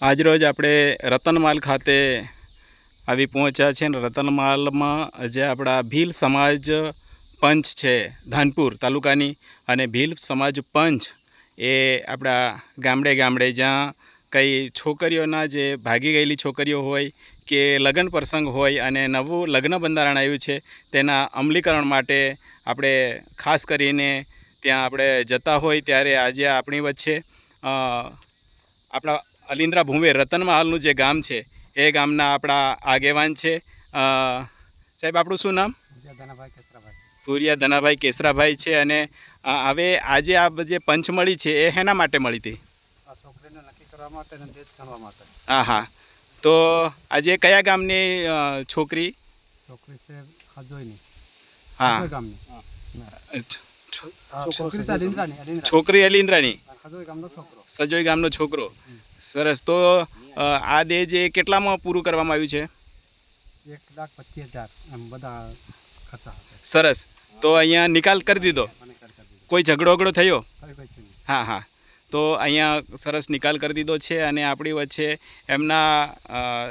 આજરોજ આપણે રતનમાલ ખાતે આવી પહોંચ્યા છે ને રતનમાલમાં જે આપણા ભીલ સમાજ પંચ છે, ધાનપુર તાલુકાની અને ભીલ સમાજ પંચ એ આપણા ગામડે ગામડે જ્યાં કંઈ છોકરીઓના જે ભાગી ગયેલી છોકરીઓ હોય કે લગ્ન પ્રસંગ હોય અને નવું લગ્ન બંધારણ આવ્યું છે તેના અમલીકરણ માટે આપણે ખાસ કરીને ત્યાં આપણે જતા હોય ત્યારે આજે આપણી વચ્ચે આપણા અલિન્દ્રા ભૂવે રતનમહાલનું જે ગામ છે એ ગામના આપણા આગેવાન છે. સાહેબ આપણું શું નામ? ભૂરિયા ધનાભાઈ કેસરાભાઈ. છે અને હવે આજે આ જે પંચ મળી છે એ હેના માટે મળી હતી? હા હા. તો આજે કયા ગામની છોકરી? છોકરી છે હજોઈની. હા. ગામની. છોકરી અલિન્દ્રાની છોકરી અલિન્દ્રાની. સજોઈ ગામનો છોકરો. સરસ. તો આ દેજ એ કેટલામાં પૂરું કરવામાં આવ્યું છે? એક લાખ પચીસ હજાર એમ બધા ખર્ચા સરસ. તો અહીંયા નિકાલ કરી દીધો? કોઈ ઝઘડો વગડો થયો? હા હા. તો અહીંયા સરસ નિકાલ કરી દીધો છે અને આપણી વચ્ચે એમના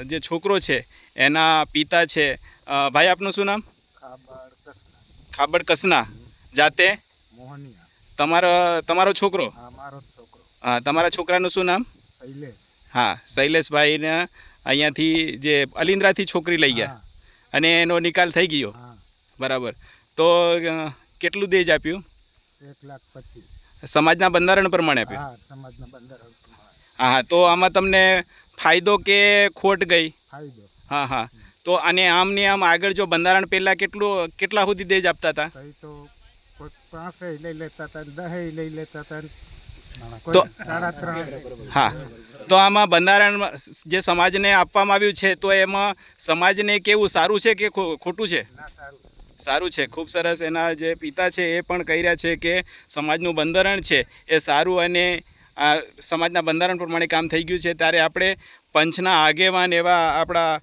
જે છોકરો છે એના પિતા છે. ભાઈ આપનું શું નામ? ખાબડ કસના ખાબડ કસના જાતે? મોહનિયા. તમારો તમારો છોકરો? આ મારો છોકરો. હા તમારા છોકરાનું શું નામ? શૈલેષ. હા શૈલેષભાઈને અહીંયાથી જે અલિન્દ્રાથી છોકરી લઈ ગયા. અને એનો નિકાલ થઈ ગયો. બરાબર. તો કેટલું દેજ આપ્યું? એક લાખ પચીસ. સમાજના બંધારણ પ્રમાણે આપ્યું? હા સમાજના બંધારણ હા હા તો આમાં તમને ફાયદો કે ખોટ ગઈ? ફાયદો. હા હા. તો અને આમ ને આમ આગળ જો બંધારણ પહેલાં કેટલું કેટલા સુધી દેજ આપતા હતા? તો કોઈ લઈ લેતા હતા દહે લઈ લેતા હતા તો- કોઈ સાડા ત્રણ. હા. તો આમાં બંધારણ જે સમાજને આપવામાં આવ્યું છે તો એમાં સમાજને કેવું સારું છે કે ખોટું છે. સારું છે. ખૂબ સરસ. એના જે પિતા છે એ પણ કહી રહ્યા છે કે સમાજનું બંધારણ છે એ સારું અને આ સમાજના બંધારણ પ્રમાણે કામ થઈ ગયું છે. ત્યારે આપણે પંચના આગેવાન એવા આપણા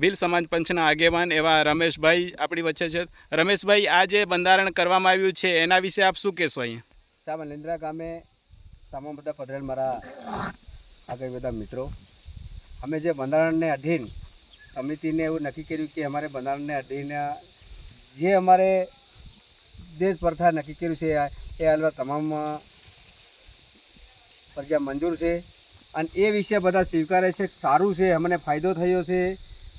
ભીલ સમાજ પંચના આગેવાન એવા રમેશભાઈ આપણી વચ્ચે છે. રમેશભાઈ, આ જે બંધારણ કરવામાં આવ્યું છે, એના વિશે આપ શું કહેશો અહીંયા? સાહેબ અલિન્દ્રા ગામે તમામ બધા પધરેલ મારા આગળ બધા મિત્રો, અમે જે બંધારણને અધીન સમિતિને એવું નક્કી કર્યું કે અમારે બંધારણને અધીન જે અમારે દેશ પ્રથા નક્કી કર્યું છે એ હાલવા તમામ પ્રજા મંજૂર છે. અને એ વિશે બધા સ્વીકારે છે સારું છે, અમને ફાયદો થયો છે.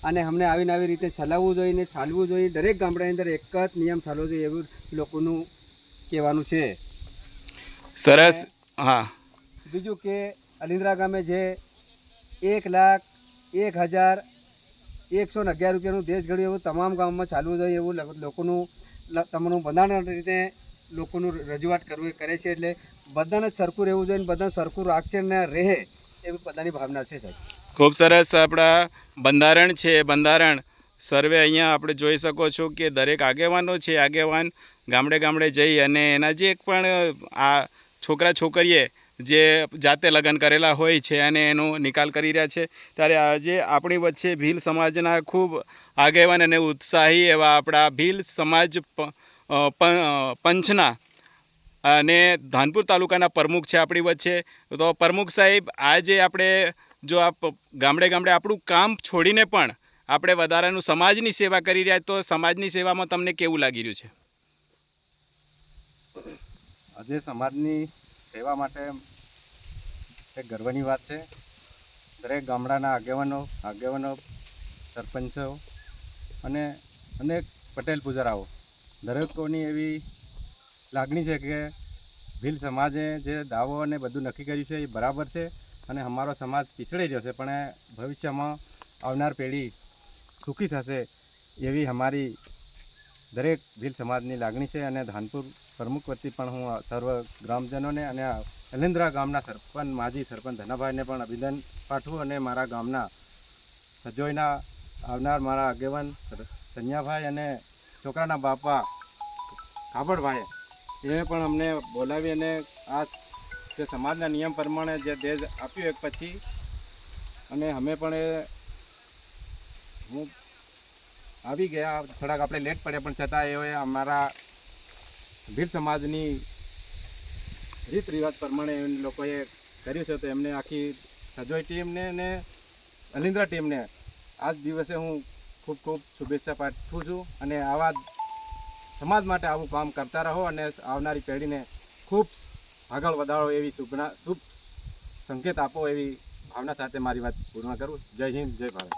અને અમને આવીને આવી રીતે ચલાવવું જોઈએ ને ચાલવું જોઈએ. દરેક ગામડાની અંદર એક જ નિયમ ચાલવો જોઈએ એવું લોકોનું કહેવાનું છે. સરસ. હા. બીજું કે અલિન્દ્રા ગામે જે એક લાખ એક હજાર એકસો ને અગિયાર રૂપિયાનું દેશ ઘડ્યું એવું તમામ ગામમાં ચાલવું જોઈએ એવું લોકોનું તમારું બંધારણ રીતે લોકોનું રજૂઆત કરવું કરે છે. એટલે બધાને જ સરખું રહેવું જોઈએ ને બધાને સરખું રાખશે ને રહે. એવી બધાની ભાવના છે સાહેબ. ખૂબ સરસ આપણા બંધારણ છે બંધારણ. સર્વે અહીંયા આપણે જોઈ શકો છો કે દરેક આગેવાનો છે, આગેવાન ગામડે ગામડે જઈ અને એના જે પણ, આ છોકરા છોકરીએ જે જાતે લગ્ન કરેલા હોય છે અને એનો નિકાલ કરી રહ્યા છે, ત્યારે આજે આપણી વચ્ચે ભીલ સમાજના ખૂબ આગેવાન અને ઉત્સાહી એવા આપણા ભીલ સમાજ પંચના અને ધાનપુર તાલુકાના પ્રમુખ છે આપણી વચ્ચે. તો પ્રમુખ સાહેબ, આજે આપણે જો આપ ગામડે ગામડે આપણું કામ છોડીને પણ આપણે વધારાનું સમાજની સેવા કરી રહ્યા તો સમાજની સેવામાં તમને કેવું લાગી રહ્યું છે? આજે સમાજની સેવા માટે એ ગર્વની વાત છે. દરેક ગામડાના આગેવાનો આગેવાનો, સરપંચો અને અનેક પટેલ પૂજારાઓ દરેકોની એવી લાગણી છે કે ભીલ સમાજે જે દાવો અને બધું નક્કી કર્યું છે એ બરાબર છે અને અમારો સમાજ પીછળી રહ્યો છે, પણ ભવિષ્યમાં આવનાર પેઢી સુખી થશે એવી અમારી દરેક ભીલ સમાજની લાગણી છે અને ધાનપુર પ્રમુખ વતી પણ હું સર્વ ગ્રામજનોને અને અલિન્દ્રા ગામના સરપંચ, માજી સરપંચ ધનાભાઈને પણ અભિનંદન પાઠવું અને મારા ગામના સજોઈના આવનાર મારા આગેવાન સન્યાભાઈ અને છોકરાના બાપા કાબડભાઈ એ પણ અમને બોલાવી અને આ જે સમાજના નિયમ પ્રમાણે જે દેજ આપ્યો એક પછી, અને અમે પણ એ હું આવી ગયા. થોડાક આપણે લેટ પડ્યા, પણ છતાં એ અમારા ભીર સમાજની રીત રિવાજ પ્રમાણે એ લોકોએ કર્યું છે. તો એમને આખી સજોઈ ટીમને ને અલિન્દ્રા ટીમને આજ દિવસે હું ખૂબ ખૂબ શુભેચ્છા પાઠવું છું. અને આવા સમાજ માટે આવું કામ કરતા રહો અને આવનારી પેઢીને ખૂબ આગળ વધારો એવી શુભના શુભ સંકેત આપો એવી ભાવના સાથે મારી વાત પૂર્ણ કરું. જય હિન્દ, જય ભારત.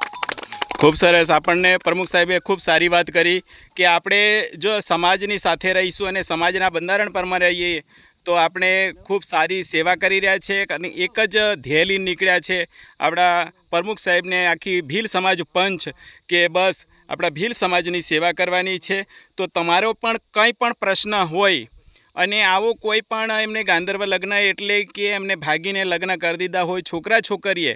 ખૂબ સરસ. આપણને પ્રમુખ સાહેબે ખૂબ સારી વાત કરી કે આપણે જો સમાજની સાથે રહીશું અને સમાજના બંધારણ પ્રમાણે રહીએ તો આપણે ખૂબ સારી સેવા કરી રહ્યા છે અને એક જ ધ્યેય નીકળ્યા છે. આપણા પ્રમુખ સાહેબને આખી ભીલ સમાજ પંચ કે બસ આપણા ભીલ સમાજની સેવા કરવાની છે, તો તમારો પણ કંઈ પણ પ્રશ્ન હોય અને આવો કોઈ પણ એમને ગાંધર્વ લગ્ન એટલે કે એમને ભાગીને લગ્ન કરી દીધા હોય છોકરા છોકરીએ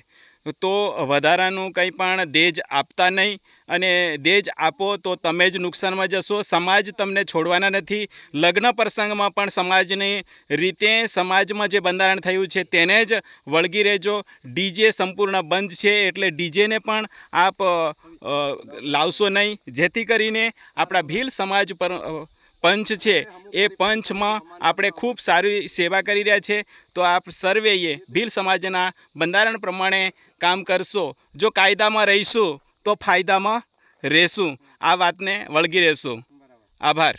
તો વધારાનું કંઈ પણ દેજ આપતા નહીં અને દેજ આપો તો તમે જ નુકસાનમાં જશો. સમાજ તમને છોડવાના નથી. લગ્ન પ્રસંગમાં પણ સમાજની રીતે સમાજમાં જે બંધારણ થયું છે તેને જ વળગી રહેજો. ડીજે સંપૂર્ણ બંધ છે એટલે ડીજેને પણ આપ લાવશો નહીં. જેથી કરીને આપણા ભીલ સમાજ પર પંચ છે, એ પંચમાં આપણે ખૂબ સારી સેવા કરી રહ્યા છે. તો આપ સર્વેએ ભીલ સમાજના બંધારણ પ્રમાણે કામ કરશો. જો કાયદામાં રહીશું, તો ફાયદામાં રહેશું. આ વાતને વળગી રહેશું. આભાર.